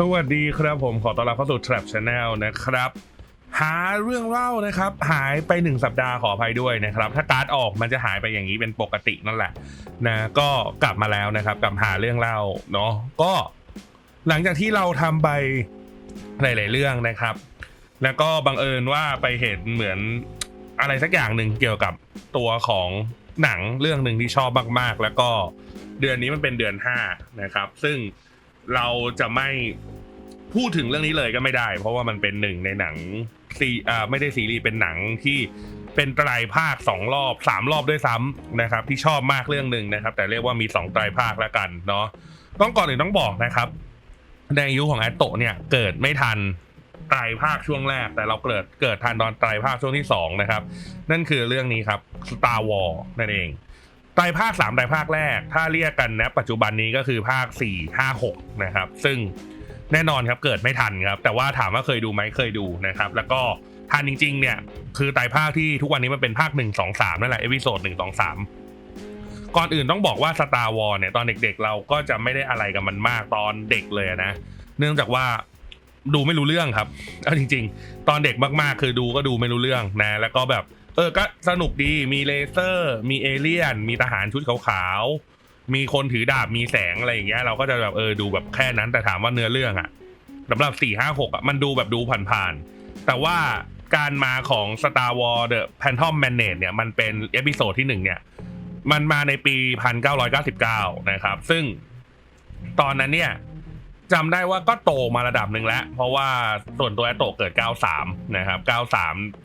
สวัสดีครับผมขอต้อนรับเข้าสู่ Trap Channel นะครับ หาเรื่องเล่านะครับ หายไปหนึ่งสัปดาห์ขออภัยด้วยนะครับ ถ้าการ์ดออกมันจะหายไปอย่างนี้เป็นปกตินั่นแหละนะก็กลับมาแล้วนะครับกับหาเรื่องเล่าเนาะก็หลังจากที่เราทำไปหลาย ๆ เรื่องนะครับ แล้วก็บังเอิญว่าไปเห็นเหมือนอะไรสักอย่างหนึ่งเกี่ยวกับตัวของหนังเรื่องหนึ่งที่ชอบมาก ๆ แล้วก็เดือนนี้มันเป็นเดือนห้านะครับซึ่ง เราจะไม่พูดถึงเรื่องนี้เลยก็ไม่ได้ เพราะว่ามันเป็นหนึ่งในหนังซีอ่าไม่ได้ซีรีส์เป็นหนังที่เป็นไตรภาคสองรอบสามรอบด้วยซ้ำนะครับ ที่ชอบมากเรื่องหนึ่งนะครับ แต่เรียกว่ามีสองไตรภาคแล้วกันเนาะต้องก่อนอื่นต้องบอกนะครับ ในอายุของแอตโตเนี่ยเกิดไม่ทันไตรภาคช่วงแรก แต่เราเกิดเกิดทันตอนไตรภาคช่วงที่สองนะครับ นั่นคือเรื่องนี้ครับ Star War นั่นเอง ไตรภาคสามไตรภาคแรก ถ้าเรียกกันนะปัจจุบันนี้ก็คือภาคสี่ห้าหกนะครับ ซึ่งแน่นอนครับเกิดไม่ทันครับ แต่ว่าถามว่าเคยดูไหมเคยดูนะครับ แล้วก็ทันจริง ๆ เนี่ย คือไตรภาคที่ทุกวันนี้มันเป็นภาคหนึ่งสองสามนั่นแหละเอพิโซดหนึ่งสองสามก่อนอื่นต้องบอกว่า Star War เนี่ยตอนเด็กๆ เราก็จะไม่ได้อะไรกับมันมากตอนเด็กเลยนะ เนื่องจากว่าดูไม่รู้เรื่องครับเอาจริง ๆ ตอนเด็กมากๆ คือดูก็ดูไม่รู้เรื่องนะ แล้วก็แบบ เออก็สนุกดีมีเลเซอร์ มีเอเลี่ยน มีทหารชุดขาวๆ มีคนถือดาบมีแสงอะไรอย่างเงี้ยเราก็จะแบบเออดูแบบแค่นั้นแต่ถามว่าเนื้อเรื่องอะสำหรับสี่ห้าหกอะมันดูแบบดูผ่านๆ แต่ว่าการมาของ Star Wars The Phantom Menace เนี่ยมันเป็นเอพิโซดที่หนึ่งเนี่ย มันมาในปี 1999 นะครับ ซึ่งตอนนั้นเนี่ย จำได้ว่าก็โตมาระดับหนึ่งแล้ว เพราะว่าส่วนตัวแอตโตเกิด 93 นะครับ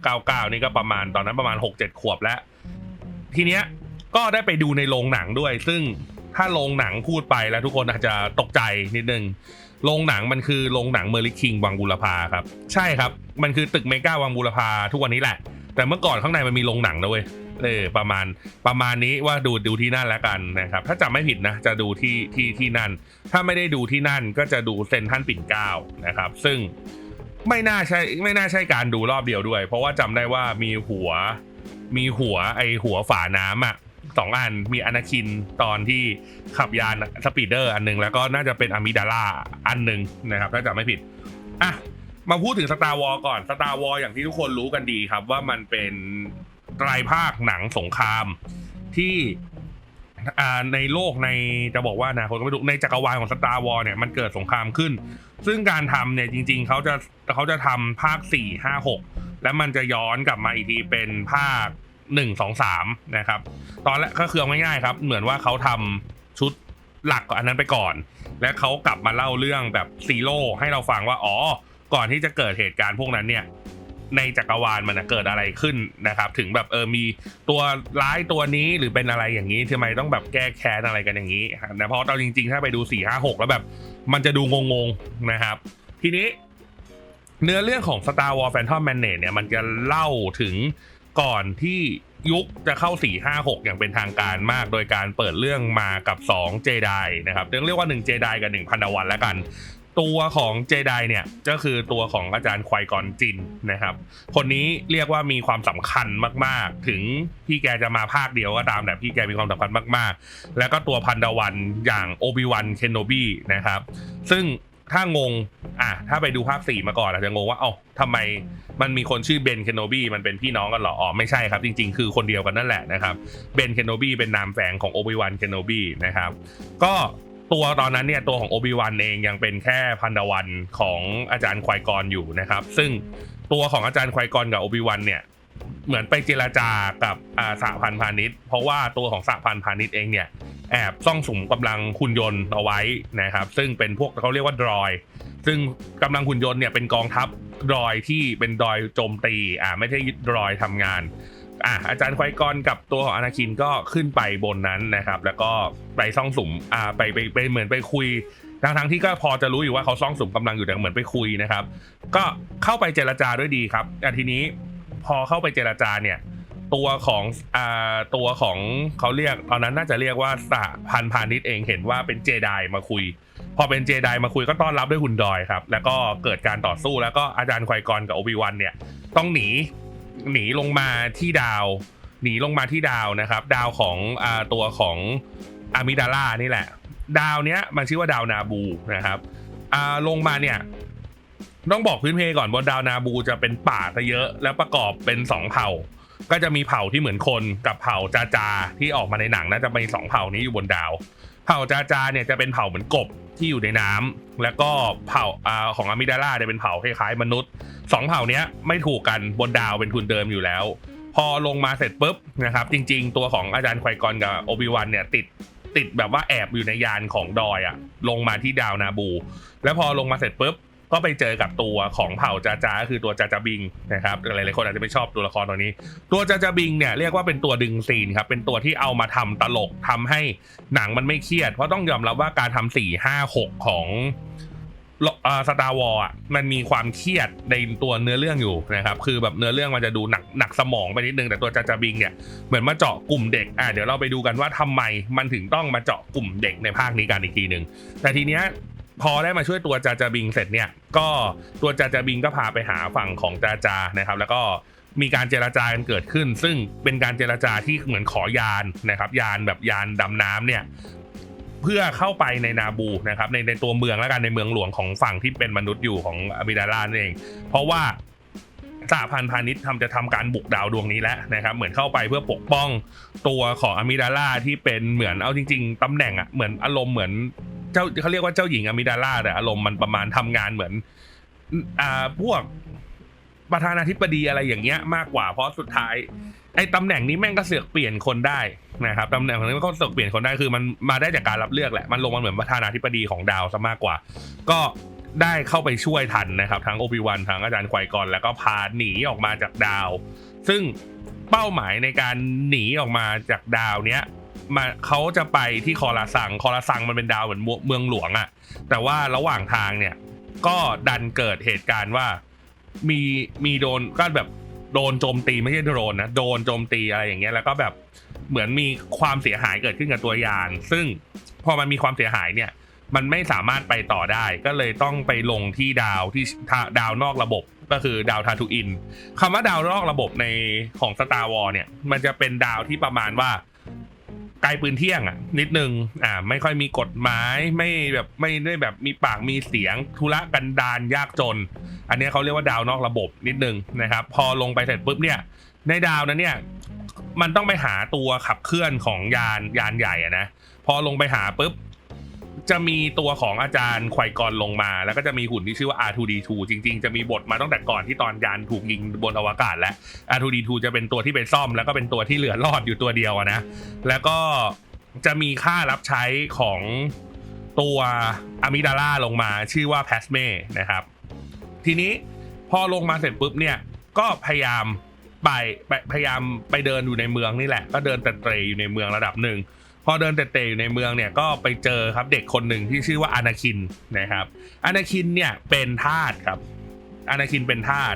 93 99 นี่ก็ประมาณตอนนั้นประมาณ 6-7 ขวบแล้ว ทีเนี้ยก็ได้ไปดูในโรงหนังด้วย ซึ่งถ้าโรงหนังพูดไปแล้วทุกคนอาจจะตกใจนิดนึงโรงหนังมันคือโรงหนังเมอริคิงวังบูรพาครับ ใช่ครับ มันคือตึกเมกาวังบูรพาทุกวันนี้แหละ แต่เมื่อก่อนข้างในมันมีโรงหนังนะเว้ย เออประมาณประมาณนี้ว่าดูดูที่นั่นแล้วกันนะครับ ถ้าจำไม่ผิดนะจะดูที่ที่ที่นั่น ถ้าไม่ได้ดูที่นั่นก็จะดูเซนทรันปิ่นเก้านะครับ ซึ่งไม่น่าใช่ไม่น่าใช่การดูรอบเดียวด้วย เพราะว่าจำได้ว่ามีหัว มีหัวไอหัวฝาน้ำอะสองอันมีอนาคินตอนที่ขับยานสปีดเดอร์อันหนึงแล้วก็น่าจะเป็นอะมิดาล่าอันหนึ่งนะครับ ถ้าจำไม่ผิดอะมาพูดถึงสตาร์วอลก่อนสตาร์วอลอย่างที่ทุกคนรู้กันดีครับว่ามันเป็น ไตรภาคหนังสงครามที่ในโลกในจะบอกว่านะคนก็ไม่รู้ในจักรวาลของสตาร์วอลเนี่ยมันเกิดสงครามขึ้น ซึ่งการทำเนี่ยจริง ๆเขาจะเขาจะทำภาค 4 5 6 แล้วมันจะย้อนกลับมาอีกทีเป็นภาค 1 2 3 นะครับ ตอนแรกก็คือเอาง่ายๆครับ เหมือนว่าเขาทำชุดหลักอันนั้นไปก่อน และเขากลับมาเล่าเรื่องแบบซีโร่ให้เราฟังว่าอ๋อก่อนที่จะเกิดเหตุการณ์พวกนั้นเนี่ย ในจักรวาลมันเกิดอะไรขึ้นนะครับ ถึงแบบเออมีตัวร้ายตัวนี้หรือเป็นอะไรอย่างนี้ทำไมต้องแบบแก้แค้นอะไรกันอย่างนี้นะเพราะเราจริง ๆ ถ้าไปดู4 5 6แล้วแบบ มันจะดูงงๆนะครับ ทีนี้ เนื้อเรื่องของ Star Wars Phantom Menace เนี่ยมันจะเล่าถึงก่อนที่ยุคจะเข้า 4 5 6 อย่างเป็นทางการมาก โดยการเปิดเรื่องมากับ 2 เจไดนะครับเรื่องเรียกว่า 1 เจไดกับ 1 พันดาวันแล้วกัน ตัวของเจไดเนี่ยก็คือตัวของอาจารย์ควายกอนจินนะครับ คนนี้เรียกว่ามีความสำคัญมาก ๆ ถึงพี่แกจะมาภาคเดียวก็ตามแต่พี่แกมีความสำคัญมาก ๆ แล้วก็ตัวพันดาวันอย่างโอบิวันเคนโนบีนะครับ ซึ่งถ้างง อะ ถ้าไปดูภาคสี่มาก่อนอาจจะงงว่า เอ้าทำไมมันมีคนชื่อเบนเคนโนบีมันเป็นพี่น้องกันหรอ อ๋อ ไม่ใช่ครับ จริงๆ คือคนเดียวกันนั่นแหละนะครับ เบนเคนโนบีเป็นนามแฝงของโอบิวันเคนโนบีนะครับ ก็ ตัวตอนนั้นเนี่ยตัวของโอบิวันเองยังเป็นแค่พันดาวันของอาจารย์ควายกรอยู่นะครับ ซึ่งตัวของอาจารย์ควายกรกับโอบิวันเนี่ยเหมือนไปเจราจากับอ่าสหพันธ์พาณิชย์ เพราะว่าตัวของสหพันธ์พาณิชย์เองเนี่ยแอบซ่องสุมกำลังหุ่นยนต์เอาไว้นะครับ ซึ่งเป็นพวกเขาเรียกว่าดรอย ซึ่งกำลังหุ่นยนต์เนี่ยเป็นกองทัพดรอยที่เป็นดรอยโจมตีอ่าไม่ใช่ดรอยทำงาน อะอาจารย์ควายกรกับตัวของอนาคินก็ขึ้นไปบนนั้นนะครับ แล้วก็ไปซ่องสุมอ่าไปไปไปเหมือนไปคุยทั้งทั้งที่ก็พอจะรู้อยู่ว่าเขาซ่องสุมกำลังอยู่แต่เหมือนไปคุยนะครับ ก็เข้าไปเจรจาด้วยดีครับแต่ทีนี้พอเข้าไปเจรจาเนี่ย ตัวของอ่าตัวของเขาเรียกตอนนั้นน่าจะเรียกว่าสหพันพาณิชย์เองเห็นว่าเป็นเจไดมาคุย พอเป็นเจไดมาคุยก็ต้อนรับด้วยหุ่นดอยครับ แล้วก็เกิดการต่อสู้แล้วก็อาจารย์ควายกรกับโอบิวันเนี่ยต้องหนี หนีลงมาที่ดาว หนีลงมาที่ดาวนะครับ ดาวของอตัวของอามิดาล่านี่แหละ ดาวเนี้ยมันชื่อว่าดาวนาบูนะครับอ่าลงมาเนี่ยต้องบอกพื้นเพก่อนบนดาวนาบูจะเป็นป่าซะเยอะ แล้วประกอบเป็นสองเผ่า ก็จะมีเผ่าที่เหมือนคนกับเผ่าจาจาที่ออกมาในหนังนะจะมีสองเผ่านี้อยู่บนดาว ผ่าจาจาเนี่ยจะเป็นเผ่าเหมือนกบที่อยู่ในน้ำแล้วก็เผ่าอของอะมิดาล่าจะเป็นเผ่าคล้ายๆมนุษย์สองเผ่าเนี้ยไม่ถูกกันบนดาวเป็นทุนเดิมอยู่แล้ว พอลงมาเสร็จปุ๊บนะครับ จริง ๆ ตัวของอาจารย์ไควกอนกับโอบิวันเนี่ยติดติดแบบว่าแอบอยู่ในยานของดอยอะลงมาที่ดาวนาบู แล้วพอลงมาเสร็จปุ๊บ ก็ไปเจอกับตัวของเผ่าจาจาก็คือตัวจาจาบิงนะครับหลายๆคนอาจจะไม่ชอบตัวละครตัวนี้ ตัวจาจาบิงเนี่ยเรียกว่าเป็นตัวดึงซีนครับเป็นตัวที่เอามาทำตลกทำให้หนังมันไม่เครียด เพราะต้องยอมรับว่าการทำสี่ห้าหกของสตาร์วอลอะมันมีความเครียดในตัวเนื้อเรื่องอยู่นะครับคือแบบเนื้อเรื่องมันจะดูหนักหนักสมองไปนิดนึงแต่ตัวจาจาบิงเนี่ยเหมือนมาเจาะกลุ่มเด็กอะเดี๋ยวเราไปดูกันว่าทำไมมันถึงต้องมาเจาะกลุ่มเด็กในภาคนี้กันอีกทีหนึ่งแต่ทีเนี้ย พอได้มาช่วยตัวจาจาบิงเสร็จเนี่ย ก็ตัวจาจาบิงก็พาไปหาฝั่งของจาจานะครับ แล้วก็มีการเจรจากันเกิดขึ้น ซึ่งเป็นการเจรจาที่เหมือนขอยานนะครับ ยานแบบยานดำน้ำเนี่ยเพื่อเข้าไปในนาบูนะครับในในตัวเมืองแล้วกันในเมืองหลวงของฝั่งที่เป็นมนุษย์อยู่ของอมิดาลานั่นเอง เพราะว่าสหพันธ์พาณิชย์ทำจะทำการบุกดาวดวงนี้แล้วนะครับ เหมือนเข้าไปเพื่อปกป้องตัวของอมิดาลาที่เป็นเหมือนเอาจริง ๆตำแหน่งอะเหมือนอารมณ์เหมือน เจ้าเขาเรียกว่าเจ้าหญิงอะมิดาลาแต่อารมณ์มันประมาณทำงานเหมือน อ่าพวกประธานาธิบดีอะไรอย่างเงี้ยมากกว่าเพราะสุดท้ายไอ้ตำแหน่งนี้แม่งก็เสือกเปลี่ยนคนได้นะครับตำแหน่งนี้ก็เสือกเปลี่ยนคนได้คือมันมาได้จากการรับเลือกแหละมันลงมาเหมือนประธานาธิบดีของดาวซะมากกว่า ก็ได้เข้าไปช่วยทันนะครับ ทั้งโอบิวันทั้งอาจารย์ไควกอนแล้วก็พาหนีออกมาจากดาว ซึ่งเป้าหมายในการหนีออกมาจากดาวเนี้ย มาเขาจะไปที่คอราซังคอราซังมันเป็นดาวเหมือนเมืองหลวงอะแต่ว่าระหว่างทางเนี่ย ก็ดันเกิดเหตุการณ์ว่า มีมีโดนก็แบบโดนโจมตีไม่ใช่โดรนนะโดนโจมตีอะไรอย่างเงี้ยแล้วก็แบบเหมือนมีความเสียหายเกิดขึ้นกับตัวยาน ซึ่งพอมันมีความเสียหายเนี่ย มันไม่สามารถไปต่อได้ ก็เลยต้องไปลงที่ดาวที่ดาวนอกระบบก็คือดาวทาทูอินคำว่าดาวนอกระบบในของ Star War เนี่ย มันจะเป็นดาวที่ประมาณว่า ไกลปืนเที่ยงอะ นิดนึงอ่า ไม่ค่อยมีกฎหมายไม่แบบไม่ได้แบบมีปากมีเสียงธุระกันดารยากจน อันนี้เขาเรียกว่าดาวนอกระบบนิดนึงนะครับ พอลงไปเสร็จปุ๊บเนี่ย ในดาวนั้นเนี่ย มันต้องไปหาตัวขับเคลื่อนของยานยานใหญ่อะนะพอลงไปหาปุ๊บ จะมีตัวของอาจารย์ควายกรลงมา แล้วก็จะมีหุ่นที่ชื่อว่า R2D2 จริง ๆ จะมีบทมาตั้งแต่ก่อนที่ตอนยานถูกยิงบนอวกาศแล้ว R2D2 จะเป็นตัวที่ไปซ่อม แล้วก็เป็นตัวที่เหลือรอดอยู่ตัวเดียวนะ แล้วก็จะมีค่ารับใช้ของตัวอะมิดาล่าลงมาชื่อว่าแพสเม่นะครับ ทีนี้พอลงมาเสร็จปุ๊บเนี่ยก็พยายามไปไปพยายามไปเดินอยู่ในเมืองนี่แหละ ก็เดินเตะเตะอยู่ในเมืองระดับหนึ่ง พอเดินเตะๆอยู่ในเมืองเนี่ยก็ไปเจอครับเด็กคนหนึ่งที่ชื่อว่าอานาคินนะครับอานาคินเนี่ยเป็นทาสครับอานาคินเป็นทาส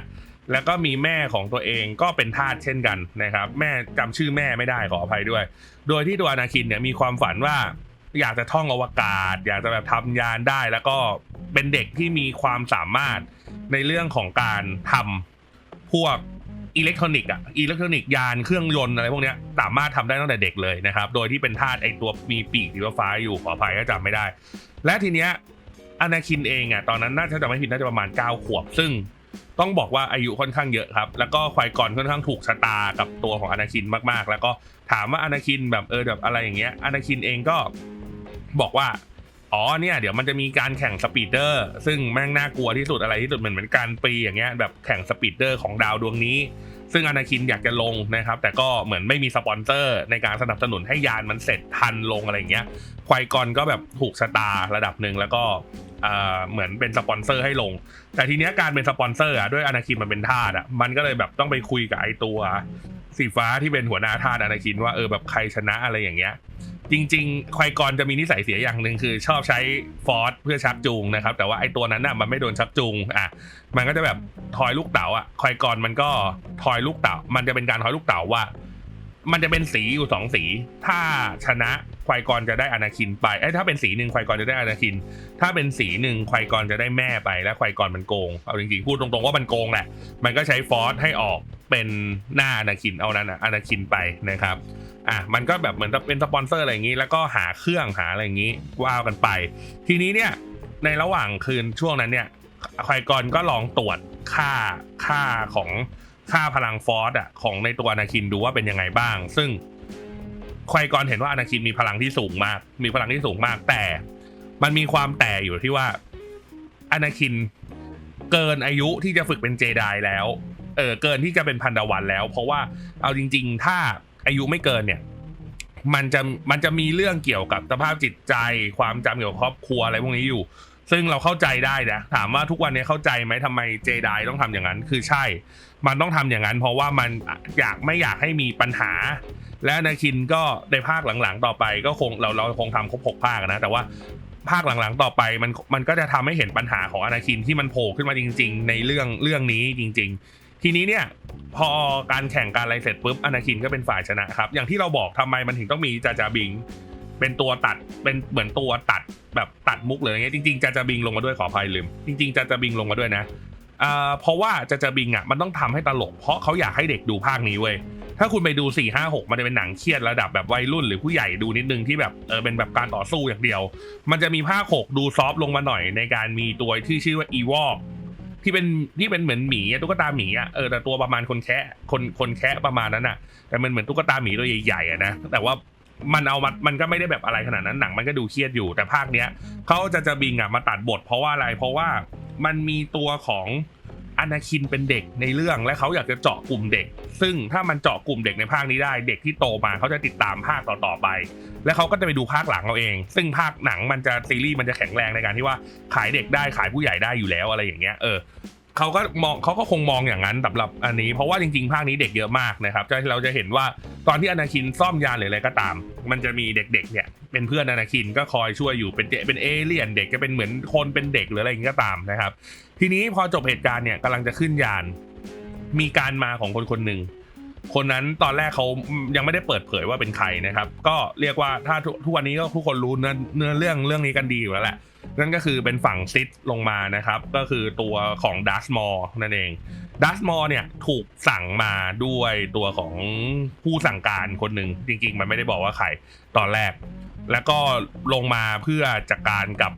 แล้วก็มีแม่ของตัวเองก็เป็นทาสเช่นกันนะครับ แม่จำชื่อแม่ไม่ได้ขออภัยด้วย โดยที่ตัวอนาคินเนี่ยมีความฝันว่าอยากจะท่องอวกาศ อยากจะแบบทำยานได้ แล้วก็เป็นเด็กที่มีความสามารถในเรื่องของการทำพวก อิเล็กทรอนิกส์อะอิเล็กทรอนิกส์ยานเครื่องยนต์อะไรพวกเนี้ยสามารถทำได้ตั้งแต่เด็กเลยนะครับ โดยที่เป็นธาตุไอตัวมีปีกสีฟ้าอยู่ขออภัยก็จำไม่ได้ และทีเนี้ยอนาคินเองอะตอนนั้นน่าจะจำไม่ผิดน่าจะประมาณ 9 ขวบ ซึ่งต้องบอกว่าอายุค่อนข้างเยอะครับ แล้วก็ควายก่อนค่อนข้างถูกชะตากับตัวของอนาคินมากๆ แล้วก็ถามว่าอนาคินแบบเออแบบอะไรอย่างเงี้ยอนาคินเองก็บอกว่า อ๋อเนี่ยเดี๋ยวมันจะมีการแข่งสปีดเดอร์ ซึ่งแม่งน่ากลัวที่สุดอะไรที่สุดเหมือนเหมือนการปีอย่างเงี้ยแบบแข่งสปีดเดอร์ของดาวดวงนี้ ซึ่งอนาคินอยากจะลงนะครับ แต่ก็เหมือนไม่มีสปอนเซอร์ ในการสนับสนุนให้ยานมันเสร็จทันลงอะไรอย่างเงี้ยควายกอนก็แบบถูกชะตาระดับหนึ่งแล้วก็เอ่อเหมือนเป็นสปอนเซอร์ให้ลง แต่ทีเนี้ยการเป็นสปอนเซอร์อะด้วยอนาคินมันเป็นทาสอะมันก็เลยแบบต้องไปคุยกับไอตัวสีฟ้าที่เป็นหัวหน้าทาสอนาคินว่าเออแบบใครชนะอะไรอย่างเงี้ย จริงๆ ควายกรจะมีนิสัยเสียอย่างหนึ่งคือ ชอบใช้ฟอร์สเพื่อชักจูงนะครับ แต่ว่าไอ้ตัวนั้นน่ะมันไม่โดนชักจูงอะมันก็จะแบบทอยลูกเต๋าอะควายกรมันก็ทอยลูกเต๋ามันจะเป็นการทอยลูกเต๋าว่า มันจะเป็นสีอยู่สองสี ถ้าชนะควายกรจะได้อนาคินไปไอ้ถ้าเป็นสีหนึ่งควายกรจะได้อนาคิน ถ้าเป็นสีหนึ่งควายกรจะได้แม่ไปและควายกรมันโกงเอาจริงๆพูดตรงๆว่ามันโกงแหละมันก็ใช้ฟอร์สให้ออกเป็นหน้าอนาคินเอานั้นอะอนาคินไปนะครับ อะมันก็แบบเหมือนเป็นสปอนเซอร์อะไรอย่างนี้ แล้วก็หาเครื่องหาอะไรอย่างนี้ว้าวกันไป ทีนี้เนี่ยในระหว่างคืนช่วงนั้นเนี่ยควายกรก็ลองตรวจค่าค่าของค่าพลังฟอสอะของในตัวอนาคินดูว่าเป็นยังไงบ้าง ซึ่งควายกรเห็นว่าอนาคินมีพลังที่สูงมาก มีพลังที่สูงมาก แต่ มันมีความแต่อยู่ที่ว่าอนาคินเกินอายุที่จะฝึกเป็นเจไดแล้วเออเกินที่จะเป็นพันดาวันแล้ว เพราะว่าเอาจริง ๆ ถ้า อายุไม่เกินเนี่ย มันจะมันจะมีเรื่องเกี่ยวกับสภาพจิตใจ ความจำเกี่ยวกับครอบครัวอะไรพวกนี้อยู่ ซึ่งเราเข้าใจได้นะถามว่าทุกวันนี้เข้าใจไหมทำไมเจไดต้องทำอย่างนั้น คือใช่ มันต้องทำอย่างนั้น เพราะว่ามันอยากไม่อยากให้มีปัญหา และอนาคินก็ในภาคหลังๆ ต่อไปก็คงเราเราคงทำครบหกภาคนะแต่ว่าภาคหลังๆ ต่อไปมันมันก็จะทำให้เห็นปัญหาของอนาคินที่มันโผล่ขึ้นมาจริง ๆ ในเรื่องเรื่องนี้จริง ๆ ทีนี้เนี่ยพอการแข่งการอะไรเสร็จปุ๊บอนาคินก็เป็นฝ่ายชนะครับ อย่างที่เราบอกทำไมมันถึงต้องมีจาจาบิง เป็นตัวตัดเป็นเหมือนตัวตัดแบบตัดมุกเลยอย่างเงี้ยจริงๆจาจาบิงลงมาด้วยขออภัยลืม จริงๆจาจาบิงลงมาด้วยนะอ่าเพราะว่าจาจาบิงอะมันต้องทำให้ตลก เพราะเขาอยากให้เด็กดูภาคนี้เว้ยถ้าคุณไปดู4ี่ห้าหกมันจะเป็นหนังเครียดระดับแบบวัยรุ่นหรือผู้ใหญ่ดูนิดนึงที่แบบเออเป็นแบบการต่อสู้อย่างเดียว มันจะมีภาคหกดูซอฟต์ลงมาหน่อยในการมีตัวที่ชื่อว่าอีวอ ที่เป็นที่เป็นเหมือนหมีอะตุ๊กตาหมีอะเออแต่ตัวประมาณคนแคะคนคนแคะประมาณนั้นอะแต่มันเหมือนตุ๊กตาหมีตัวใหญ่ๆอะนะแต่ว่ามันเอามามันก็ไม่ได้แบบอะไรขนาดนั้นหนังมันก็ดูเครียดอยู่แต่ภาคเนี้ยเขาจะจะบิงอะมาตัดบทเพราะว่าอะไรเพราะว่ามันมีตัวของ อนาคินเป็นเด็กในเรื่องและเขาอยากจะเจาะกลุ่มเด็ก ซึ่งถ้ามันเจาะกลุ่มเด็กในภาคนี้ได้ เด็กที่โตมาเขาจะติดตามภาคต่อๆไป แล้วเขาก็จะไปดูภาคหลังเอาเอง ซึ่งภาคหนังมันจะซีรีส์มันจะแข็งแรงในการที่ว่าขายเด็กได้ขายผู้ใหญ่ได้อยู่แล้วอะไรอย่างเงี้ยเออเขาก็มองเขาก็คงมองอย่างนั้นสำหรับอันนี้ เพราะว่าจริงๆ ภาคนี้เด็กเยอะมากนะครับจะเราจะเห็นว่าตอนที่อนาคินซ่อมยานหรืออะไรก็ตาม มันจะมีเด็กๆเนี่ยเป็นเพื่อนอนาคินก็คอยช่วยอยู่เป็นเจเป็นเอเลี่ยนเด็กก็เป็นเหมือนคนเป็นเด็กหรืออะไรอย่างนี้ก็ตามนะครับ ทีนี้พอจบเหตุการณ์เนี่ยกำลังจะขึ้นยาน มีการมาของคนคนหนึ่งคนนั้นตอนแรกเขายังไม่ได้เปิดเผยว่าเป็นใครนะครับ ก็เรียกว่าถ้าทุกทุกวันนี้ก็ทุกคนรู้เนื้อเนื้อเรื่องเรื่องนี้กันดีอยู่แล้วแหละนั่นก็คือเป็นฝั่งซิดลงมานะครับ ก็คือตัวของดัสมอร์นั่นเองดัสมอร์เนี่ยถูกสั่งมาด้วยตัวของผู้สั่งการคนหนึ่งจริง ๆ มันไม่ได้บอกว่าใครตอนแรก แล้วก็ลงมาเพื่อจัดการกับ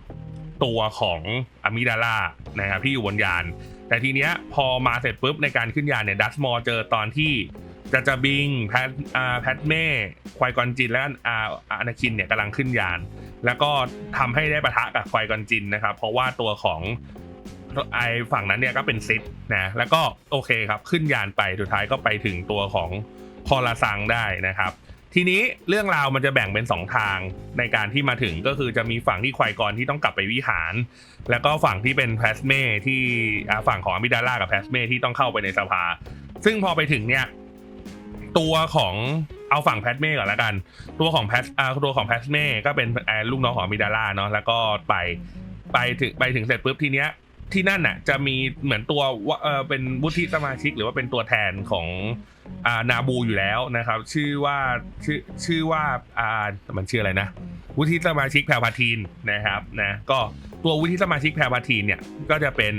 ตัวของอะมิดาล่านะครับที่อยู่บนยาน แต่ทีเนี้ยพอมาเสร็จปุ๊บในการขึ้นยานเนี่ยดัสมอร์เจอตอนที่จะจะบิงแพทอ่าแพทเม่ควายกอนจินและอ่าอนาคินเนี่ยกำลังขึ้นยาน แล้วก็ทำให้ได้ปะทะกับควายกอนจินนะครับ เพราะว่าตัวของไอฝั่งนั้นเนี่ยก็เป็นซิดนะแล้วก็โอเคครับขึ้นยานไปสุดท้ายก็ไปถึงตัวของคอราซังได้นะครับ ทีนี้เรื่องราวมันจะแบ่งเป็น 2 ทางในการที่มาถึงก็คือจะมีฝั่งที่ควายกรที่ต้องกลับไปวิหาร แล้วก็ฝั่งที่เป็นแพสเม่ที่ฝั่งของอมิดาล่ากับแพสเม่ที่ต้องเข้าไปในสภา ซึ่งพอไปถึงเนี่ยตัวของเอาฝั่งแพทเม่ก่อนละกัน ตัวของแพทอ่าตัวของแพทเม่ก็เป็นอ่าลูกน้องของอมิดาล่าเนาะแล้วก็ไปไปถึงไปถึงเสร็จปุ๊บทีเนี้ยที่นั่นน่ะจะมีเหมือนตัวเออเป็นวุฒิสมาชิกหรือว่าเป็นตัวแทนของ นาบูอยู่แล้วนะครับ ชื่อว่าชื่อชื่อว่าอ่ามันชื่ออะไรนะวุฒิสมาชิกแพรพาทีนนะครับนะก็ตัววุฒิสมาชิกแพรพาทีนเนี่ยก็จะเป็น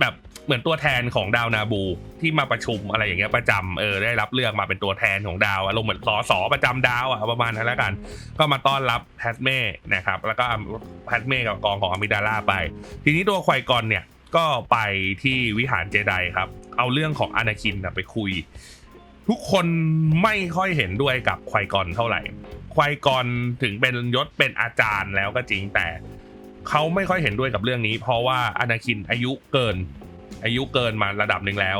แบบเหมือนตัวแทนของดาวนาบูที่มาประชุมอะไรอย่างเงี้ยประจำเออได้รับเลือกมาเป็นตัวแทนของดาวอารมณ์เหมือนสอสอประจำดาวอะประมาณนั้นแล้วกัน ก็มาต้อนรับแพทเม่นะครับแล้วก็แพทเม่กับกองของอมิดาล่าไป ทีนี้ตัวควายกอนเนี่ยก็ไปที่วิหารเจไดครับ เอาเรื่องของอนาคินไปคุย ทุกคนไม่ค่อยเห็นด้วยกับควายกอนเท่าไหร่ ควายกอนถึงเป็นยศเป็นอาจารย์แล้วก็จริงแต่เขาไม่ค่อยเห็นด้วยกับเรื่องนี้ เพราะว่าอนาคินอายุเกิน อายุเกินมาระดับหนึ่งแล้ว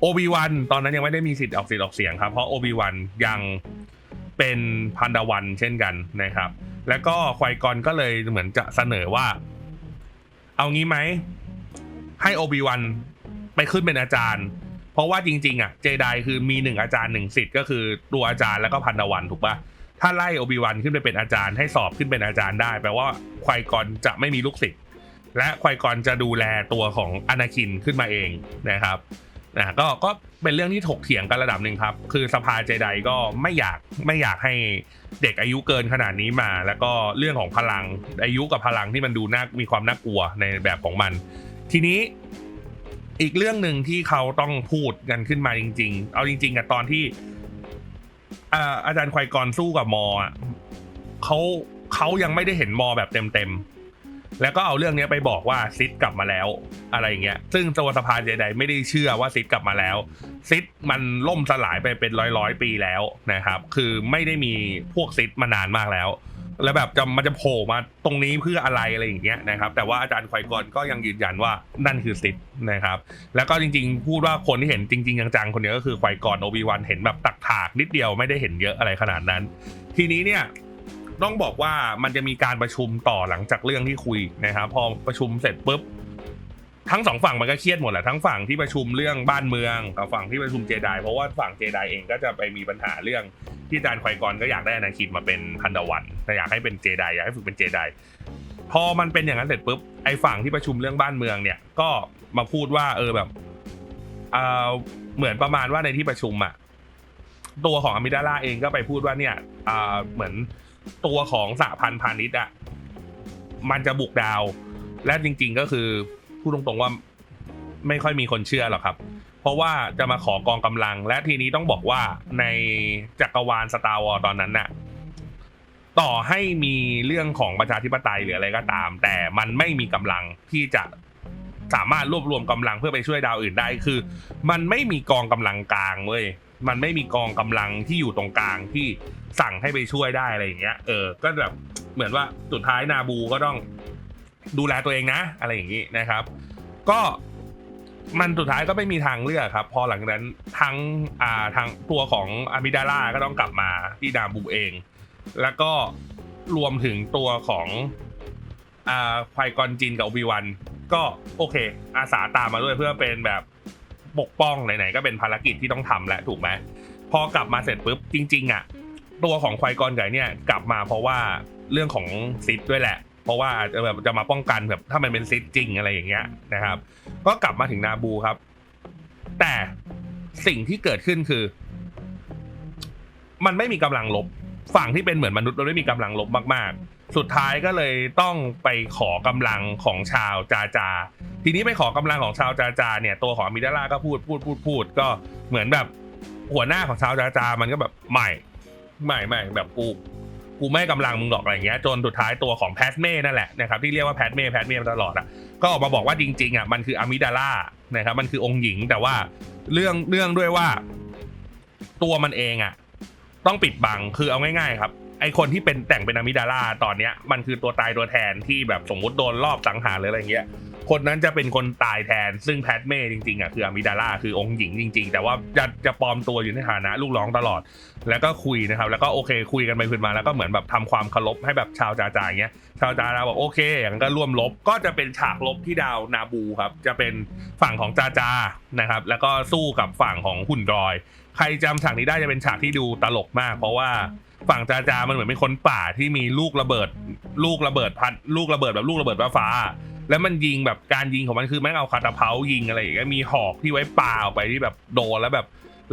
โอบิวันตอนนั้นยังไม่ได้มีสิทธิ์ออกสิทธิ์ออกเสียงครับ เพราะโอบิวันยังเป็นพันดาวันเช่นกันนะครับ แล้วก็ควายกอนก็เลยเหมือนจะเสนอว่า เอางี้ไหมให้โอบิวัน ไปขึ้นเป็นอาจารย์ เพราะว่าจริง ๆ อะ เจไดคือมีหนึ่งอาจารย์หนึ่งสิทธิ์ก็คือตัวอาจารย์แล้วก็พันดาวันถูกปะถ้าไล่โอบิวันขึ้นไปเป็นอาจารย์ให้สอบขึ้นเป็นอาจารย์ได้แปลว่าควายกอนจะไม่มีลูกศิษย์และควายกอนจะดูแลตัวของอนาคินขึ้นมาเองนะครับนะก็ก็เป็นเรื่องที่ถกเถียงกันระดับหนึ่งครับ คือสภาเจไดก็ไม่อยากไม่อยากให้เด็กอายุเกินขนาดนี้มา แล้วก็เรื่องของพลังอายุกับพลังที่มันดูน่ามีความน่ากลัวในแบบของมัน ทีนี้ อีกเรื่องหนึ่งที่เขาต้องพูดกันขึ้นมาจริง ๆ เอาจริงๆอะตอนที่อาอาจารย์ควายกรสู้กับมออะเขาเขายังไม่ได้เห็นมอแบบเต็มๆ แล้วก็เอาเรื่องนี้ไปบอกว่าซิดกลับมาแล้ว อะไรอย่างเงี้ย ซึ่งตัวสภาเจไดไม่ได้เชื่อว่าซิดกลับมาแล้ว ซิดมันล่มสลายไปเป็นร้อยร้อยๆปีแล้วนะครับ คือไม่ได้มีพวกซิดมานานมากแล้ว แล้วแบบจะมันจะโผล่มาตรงนี้เพื่ออะไรอะไรอย่างเงี้ยนะครับ แต่ว่าอาจารย์ไควกรก็ยังยืนยันว่านั่นคือซิดนะครับ แล้วก็จริงๆ พูดว่าคนที่เห็นจริง ๆ จังๆ คนนี้ก็คือไควกรโอบิวันเห็นแบบตักถากนิดเดียวไม่ได้เห็นเยอะอะไรขนาดนั้น ทีนี้เนี่ยต้องบอกว่ามันจะมีการประชุมต่อหลังจากเรื่องที่คุยนะครับ พอประชุมเสร็จปุ๊บ ทั้งสองฝั่งมันก็เครียดหมดแหละทั้งฝั่งที่ประชุมเรื่องบ้านเมืองกับฝั่งที่ประชุมเจไดเพราะว่าฝั่งเจไดเองก็จะไปมีปัญหาเรื่องที่อาจารย์ไควกรก็อยากได้อนาคินมาเป็นพันดวันแต่อยากให้เป็นเจไดอยากให้ฝึกเป็นเจไดพอมันเป็นอย่างนั้นเสร็จปุ๊บไอ้ฝั่งที่ประชุมเรื่องบ้านเมืองเนี่ยก็มาพูดว่าเออแบบเออเหมือนประมาณว่าในที่ประชุมอะตัวของอมิดาล่าเองก็ไปพูดว่าเนี่ยอ่าเหมือนตัวของสหพันธ์พาณิชย์อะมันจะบุกดาว และจริง ๆก็คือ พูดตรงๆว่าไม่ค่อยมีคนเชื่อหรอกครับ เพราะว่าจะมาขอกองกำลัง และทีนี้ต้องบอกว่าในจักรวาลสตาร์วอลตอนนั้นน่ะ ต่อให้มีเรื่องของประชาธิปไตยหรืออะไรก็ตาม แต่มันไม่มีกำลังที่จะสามารถรวบรวมกำลังเพื่อไปช่วยดาวอื่นได้คือ มันไม่มีกองกำลังกลางเว้ยมันไม่มีกองกำลังที่อยู่ตรงกลางที่สั่งให้ไปช่วยได้อะไรอย่างเงี้ย เออ ก็แบบเหมือนว่าสุดท้ายนาบูก็ต้อง ดูแลตัวเองนะ อะไรอย่างนี้นะครับ ก็มันสุดท้ายก็ไม่มีทางเลือกครับ พอหลังนั้นทั้งอ่าทางตัวของอามิดาล่าก็ต้องกลับมาที่นามบูเอง แล้วก็รวมถึงตัวของอ่าไควกอนจินกับโอบิวัน ก็โอเค อาสาตามมาด้วยเพื่อเป็นแบบปกป้องไหนๆก็เป็นภารกิจที่ต้องทำแหละถูกไหมพอกลับมาเสร็จปุ๊บจริง ๆ อะ ตัวของควายกอนไก่เนี่ยกลับมาเพราะว่าเรื่องของซิดด้วยแหละ เพราะว่าจะแบบจะมาป้องกันแบบถ้ามันเป็นซิดจริงอะไรอย่างเงี้ยนะครับ ก็กลับมาถึงนาบูครับ แต่สิ่งที่เกิดขึ้นคือ มันไม่มีกำลังลบ ฝั่งที่เป็นเหมือนมนุษย์มันไม่มีกำลังลบมากๆ สุดท้ายก็เลยต้องไปขอกำลังของชาวจาจา ทีนี้ไปขอกำลังของชาวจาจา เนี่ยตัวของมิดาล่าก็พูดพูดพูดพูด ก็เหมือนแบบหัวหน้าของชาวจาจา มันก็แบบไม่ไม่ไม่แบบกู กูไม่ให้กำลังมึงหรอกอะไรเงี้ยจนสุดท้ายตัวของแพทเม่นั่นแหละนะครับที่เรียกว่าแพทเม่แพทเม่มาตลอดอะก็ออกมาบอกว่าจริงๆอะมันคืออามิดาล่านะครับมันคือองค์หญิงแต่ว่าเรื่องเรื่องด้วยว่า ตัวมันเองอะ ต้องปิดบังคือเอาง่ายๆครับไอคนที่เป็นแต่งเป็นอามิดาล่าตอนเนี้ยมันคือตัวตายตัวแทนที่แบบสมมุติโดนรอบสังหารหรืออะไรเงี้ย คนนั้นจะเป็นคนตายแทน ซึ่งแพทเม่จริงๆอะคืออามิดาล่าคือองค์หญิงจริง ๆ แต่ว่าจะจะปลอมตัวอยู่ในฐานะลูกน้องตลอด แล้วก็คุยนะครับ แล้วก็โอเคคุยกันไปคุยมาแล้วก็เหมือนแบบทำความเคารพให้แบบชาวจาจาอย่างเงี้ยชาวจาจาบอกโอเคอย่างก็ร่วมลบก็จะเป็นฉากลบที่ดาวนาบูครับ จะเป็นฝั่งของจาจานะครับ แล้วก็สู้กับฝั่งของหุ่นดรอย ใครจำฉากนี้ได้จะเป็นฉากที่ดูตลกมาก เพราะว่าฝั่งจาจามันเหมือนเป็นคนป่าที่มีลูกระเบิด ลูกระเบิดพัดลูกระเบิดแบบลูกระเบิดฟ้า แล้วมันยิงแบบการยิงของมันคือแม่งเอาคาตาเพายิงอะไรอย่างเงี้ยมีหอกที่ไว้ป่าออกไปที่แบบโดนแล้วแบบ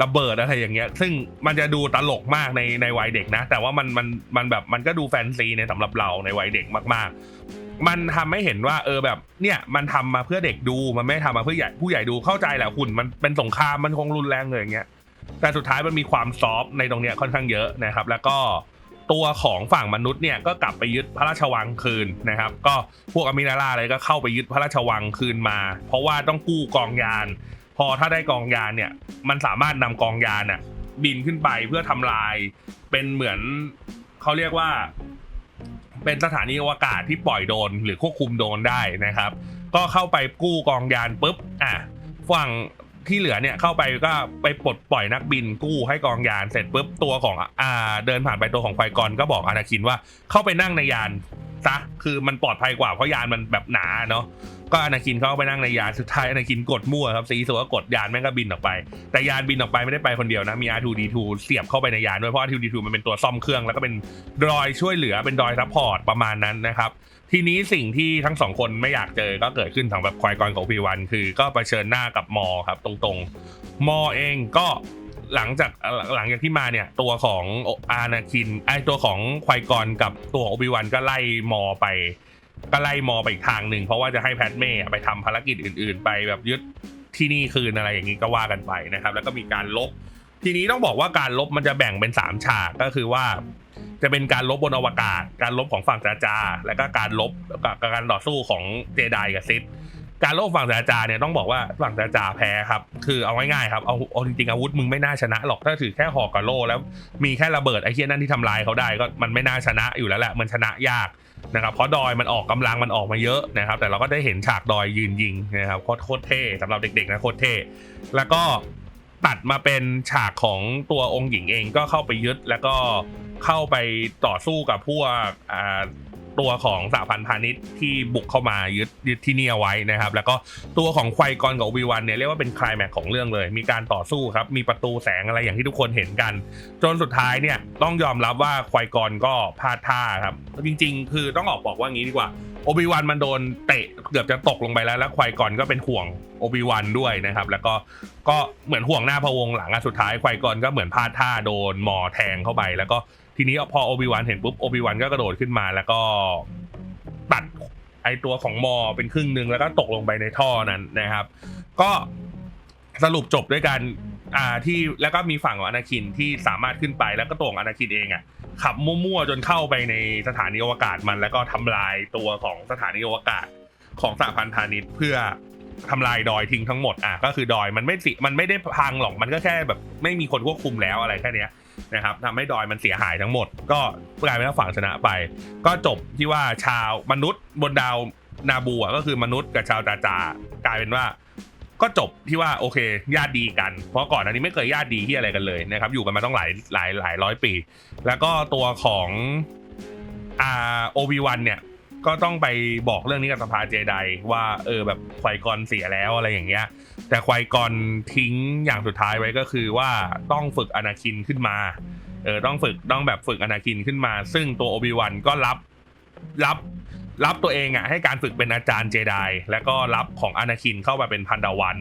ระเบิดอะไรอย่างเงี้ย ซึ่งมันจะดูตลกมากในในวัยเด็กนะ แต่ว่ามันมันมันแบบมันก็ดูแฟนซีในสำหรับเราในวัยเด็กมาก ๆ มันทำให้เห็นว่าเออแบบเนี่ยมันทำมาเพื่อเด็กดูมันไม่ทำมาเพื่อใหญ่ผู้ใหญ่ดูเข้าใจแหละหุ่นมันเป็นสงครามมันคงรุนแรงเลยอย่างเงี้ยแต่สุดท้ายมันมีความซอฟในตรงเนี้ยค่อนข้างเยอะนะครับ แล้วก็ ตัวของฝั่งมนุษย์เนี่ยก็กลับไปยึดพระราชวังคืนนะครับ ก็พวกอมินาลาอะไรก็เข้าไปยึดพระราชวังคืนมา เพราะว่าต้องกู้กองยาน พอถ้าได้กองยานเนี่ยมันสามารถนำกองยานน่ะบินขึ้นไปเพื่อทำลายเป็นเหมือนเขาเรียกว่า เป็นสถานีอวกาศที่ปล่อยโดนหรือควบคุมโดนได้นะครับ ก็เข้าไปกู้กองยานปุ๊บอะฝั่ง ที่เหลือเนี่ยเข้าไปก็ไปปลดปล่อยนักบินกู้ให้กองยานเสร็จปุ๊บตัวของอ่าเดินผ่านไปตัวของไฟกรก็บอกอานาคินว่าเข้าไปนั่งในยานซะคือมันปลอดภัยกว่าเพราะยานมันแบบหนาเนาะก็อานาคินเข้าไปนั่งในยานสุดท้ายอานาคินกดมั่วครับซีสัวก็กดยานแม่งก็บินออกไป แต่ยานบินออกไปไม่ได้ไปคนเดียวนะมี R2D2 เสียบเข้าไปในยานด้วยเพราะ R2D2 มันเป็นตัวซ่อมเครื่องแล้วก็เป็นดรอยช่วยเหลือเป็นดรอยซัพพอร์ตประมาณนั้นนะครับ ทีนี้สิ่งที่ทั้งสองคนไม่อยากเจอก็เกิดขึ้นทางแบบควายกรกับพีวัน คือก็เผชิญหน้ากับมอครับตรงๆ มอเองก็หลังจากหลังจากที่มาเนี่ยตัวของอานาคินไอตัวของควายกรกับตัวโอบิวันก็ไล่มอไป ก็ไล่มอไปอีกทางหนึ่งเพราะว่าจะให้แพทเม่ไปทำภารกิจอื่น ๆ ไปแบบยึดที่นี่คืนอะไรอย่างนี้ก็ว่ากันไปนะครับ แล้วก็มีการลบ ทีนี้ต้องบอกว่าการลบมันจะแบ่งเป็น 3 ฉากก็คือว่า จะเป็นการลบบนอวกาศ การลบของฝั่งจาจา แล้วก็การลบการต่อสู้ของเจไดกับซิธการลบฝั่งจาจาเนี่ยต้องบอกว่าฝั่งจาจาแพ้ครับ คือเอาง่ายๆครับเอาเอาจริงๆอาวุธมึงไม่น่าชนะหรอกถ้าถือแค่หอกกับโล่แล้วมีแค่ระเบิดไอ้เหี้ยนั่นที่ทำลายเขาได้ก็มันไม่น่าชนะอยู่แล้วแหละมันชนะยากนะครับเพราะดอยมันออกกำลังมันออกมาเยอะนะครับ แต่เราก็ได้เห็นฉากดอยยืนยิงนะครับโคตรโคตรเท่สำหรับเด็กๆนะโคตรเท่แล้วก็ตัดมาเป็นฉากของตัวองค์หญิงเองก็เข้าไปยึดแล้วก็ เข้าไปต่อสู้กับพวกตัวของสหพันธ์พาณิชย์ที่บุกเข้ามายึดยึดที่นี่เอาไว้นะครับ แล้วก็ตัวของควายกรกับโอบิวันเนี่ยเรียกว่าเป็นคลายแม็กของเรื่องเลย มีการต่อสู้ครับ มีประตูแสงอะไรอย่างที่ทุกคนเห็นกัน จนสุดท้ายเนี่ยต้องยอมรับว่าควายกรก็พลาดท่าครับ จริง ๆ คือต้องออกบอกว่างี้ดีกว่าโอบิวันมันโดนเตะเกือบจะตกลงไปแล้วแล้วควายกรก็เป็นห่วงโอบิวันด้วยนะครับ แล้วก็ก็เหมือนห่วงหน้าพะวงหลังอะสุดท้ายควายกรก็เหมือนพลาดท่าโดนหมอแทงเข้าไปแล้วก็ ทีนี้พอโอบิวันเห็นปุ๊บโอบิวันก็กระโดดขึ้นมาแล้วก็ตัดไอตัวของมอเป็นครึ่งหนึ่งแล้วก็ตกลงไปในท่อนั้นนะครับ ก็สรุปจบด้วยกันอ่าที่แล้วก็มีฝั่งของอนาคินที่สามารถขึ้นไปแล้วก็ตัวของอนาคินเองอะขับมั่วๆจนเข้าไปในสถานีอวกาศมัน แล้วก็ทำลายตัวของสถานีอวกาศของสหพันธ์พาณิชย์เพื่อทำลายดอยทิ้งทั้งหมดอะก็คือดอยมันไม่สิมันไม่ได้พังหรอกมันก็แค่แบบไม่มีคนควบคุมแล้วอะไรแค่เนี้ย นะครับทำให้ดอยมันเสียหายทั้งหมด ก็กลายเป็นว่าฝั่งชนะไป ก็จบที่ว่าชาวมนุษย์บนดาวนาบูอะก็คือมนุษย์กับชาวจาจากลายเป็นว่า ก็จบที่ว่าโอเคญาติดีกัน เพราะก่อนอันนี้ไม่เคยญาติดีที่อะไรกันเลยนะครับ อยู่กันมาต้องหลายหลายหลายร้อยปี แล้วก็ตัวของอ่าโอวีวันเนี่ยก็ต้องไปบอกเรื่องนี้กับสภาเจไดว่าเออแบบควายกรเสียแล้วอะไรอย่างเงี้ย แต่ควายกรทิ้งอย่างสุดท้ายไว้ก็คือว่าต้องฝึกอนาคินขึ้นมาเออต้องฝึกต้องแบบฝึกอนาคินขึ้นมา ซึ่งตัวโอบิวันก็รับรับรับตัวเองอะให้การฝึกเป็นอาจารย์เจไดแล้วก็รับของอนาคินเข้ามาเป็นพันดาวัน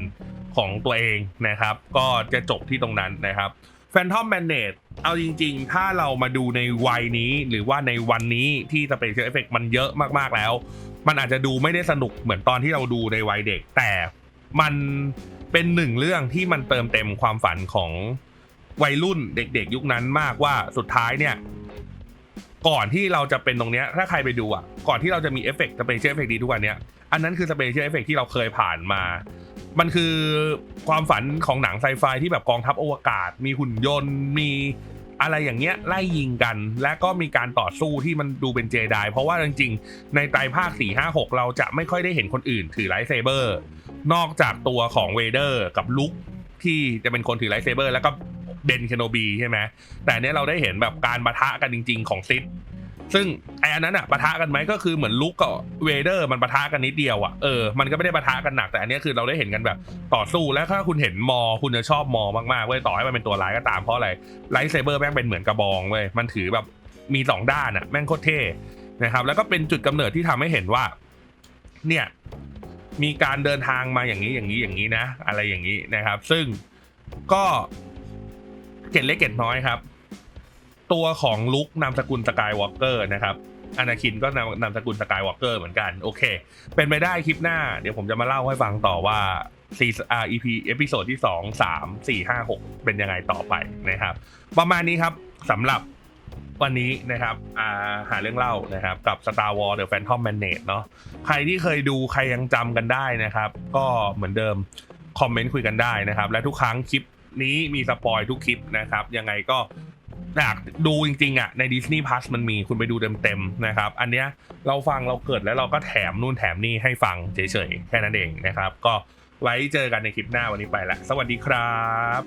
ของตัวเองนะครับ ก็จะจบที่ตรงนั้นนะครับแฟนทอมแมนเนตเอาจริง ๆ ถ้าเรามาดูในวัยนี้หรือว่าในวันนี้ที่สเปเชียลเอฟเฟกมันเยอะมากๆแล้ว มันอาจจะดูไม่ได้สนุกเหมือนตอนที่เราดูในวัยเด็ก แต่ มันเป็นหนึ่งเรื่องที่มันเติมเต็มความฝันของวัยรุ่นเด็กๆ ยุคนั้นมากว่าสุดท้ายเนี่ย ก่อนที่เราจะเป็นตรงเนี้ยถ้าใครไปดูอะ ก่อนที่เราจะมีเอฟเฟกต์สเปเชียลเอฟเฟกต์ดีทุกวันเนี้ยอันนั้นคือสเปเชียลเอฟเฟกต์ที่เราเคยผ่านมา มันคือความฝันของหนังไซไฟที่แบบกองทัพอวกาศ มีหุ่นยนต์ มี อะไรอย่างเงี้ยไล่ยิงกัน และก็มีการต่อสู้ที่มันดูเป็นเจไดเพราะว่าจริงๆ ในไตรภาค 4 5 6 เราจะไม่ค่อยได้เห็นคนอื่นถือไลท์เซเบอร์นอกจากตัวของเวเดอร์กับลุคที่จะเป็นคนถือไลท์เซเบอร์แล้วก็เบนเคโนบีใช่ไหมแต่เนี้ยเราได้เห็นแบบการประทะกันจริง ๆ ของซิด ซึ่งไออันนั้นอะปะทะกันไหมก็คือเหมือนลุกกับเวเดอร์มันปะทะกันนิดเดียวอะเออมันก็ไม่ได้ปะทะกันหนักแต่อันนี้คือเราได้เห็นกันแบบต่อสู้แล้วถ้าคุณเห็นมอ คุณจะชอบมอมากๆเว้ยต่อให้มันเป็นตัวร้ายก็ตามเพราะอะไรไลท์เซเบอร์แม่งเป็นเหมือนกระบองเว้ยมันถือแบบมีสองด้านอะแม่งโคตรเท่นะครับแล้วก็เป็นจุดกำเนิดที่ทำให้เห็นว่า เนี่ยมีการเดินทางมาอย่างนี้อย่างนี้อย่างนี้นะ อะไรอย่างนี้นะครับ ซึ่งก็เก็ดเล็กเก็ดน้อยครับ ตัวของลุกนามสกุลสกายวอล์กเกอร์นะครับอนาคินก็นามนามสกุลสกายวอล์กเกอร์เหมือนกัน โอเค เป็นไปได้คลิปหน้า เดี๋ยวผมจะมาเล่าให้ฟังต่อว่าซีอาร์อีพีเอพิโซดที่สองสามสี่ห้าหกเป็นยังไงต่อไปนะครับ ประมาณนี้ครับสำหรับวันนี้นะครับอาหาเรื่องเล่านะครับกับ Star Wars The Phantom Menace เนาะใครที่เคยดูใครยังจำกันได้นะครับ ก็เหมือนเดิมคอมเมนต์คุยกันได้นะครับ และทุกครั้งคลิปนี้มีสปอยทุกคลิปนะครับ ยังไงก็ อยากดูจริงๆอะใน Disney Plus มันมีคุณไปดูเต็มๆนะครับ อันเนี้ยเราฟังเราเกิดแล้วเราก็แถมนู่นแถมนี่ให้ฟังเฉยๆ แค่นั้นเองนะครับ ก็ไว้เจอกันในคลิปหน้าวันนี้ไปละ สวัสดีครับ